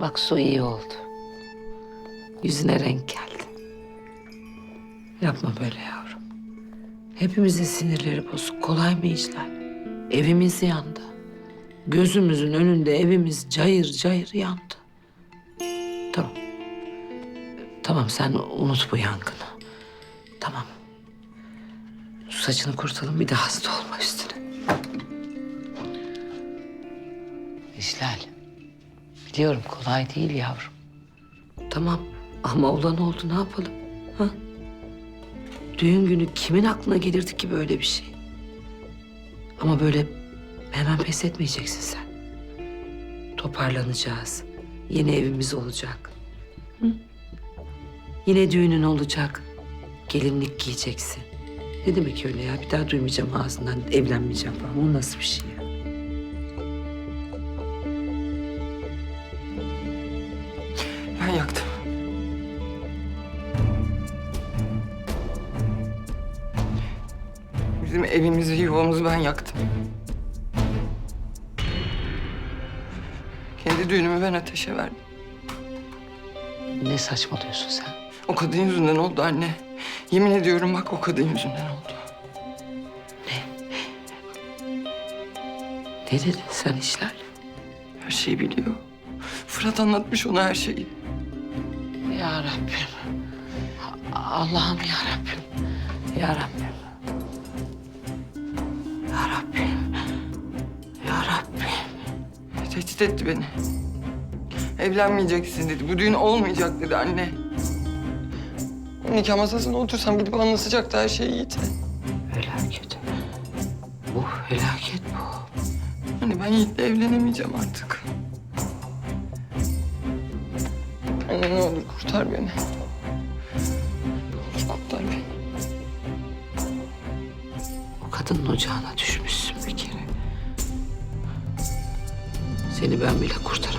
Bak su iyi oldu. Yüzüne renk geldi. Yapma böyle yavrum. Hepimizin sinirleri bozuk. Kolay mı işler? Evimiz yandı. Gözümüzün önünde evimiz cayır cayır yandı. Tamam. Tamam sen unut bu yangını. Tamam. Şu saçını kurtalım bir de hasta olma üstüne. İşlal. Biliyorum kolay değil yavrum. Tamam ama olan oldu ne yapalım? Ha? Düğün günü kimin aklına gelirdi ki böyle bir şey? Ama böyle hemen pes etmeyeceksin sen. Toparlanacağız. Yeni evimiz olacak. Hı? Yine düğünün olacak. Gelinlik giyeceksin. Ne demek öyle ya? Bir daha duymayacağım ağzından evlenmeyeceğim falan. O nasıl bir şey ya? Ben yaktım. Bizim evimizi, yuvamızı ben yaktım. Kendi düğünümü ben ateşe verdim. Ne saçmalıyorsun sen? O kadın yüzünden oldu anne. Yemin ediyorum bak o kadın yüzünden oldu. Ne dedin sen işler? Her şeyi biliyor. Fırat anlatmış ona her şeyi. Ya Rabbim. Allah'ım ya Rabbim. Ya Rabbim. Ya Rabbim. Ya Rabbim. Tehdit etti beni. Evlenmeyeceksin dedi. Bu düğün olmayacak dedi anne. Nikah masasına otursam gidip anlatacaktı her şeyi Yiğit'e. Felaket. Bu felaket bu. Hani ben Yiğit'le evlenemeyeceğim artık. Anne ne olur kurtar beni. Ne olur kurtar beni. O kadının ocağına düşmüşsün bir kere. Seni ben bile kurtaramam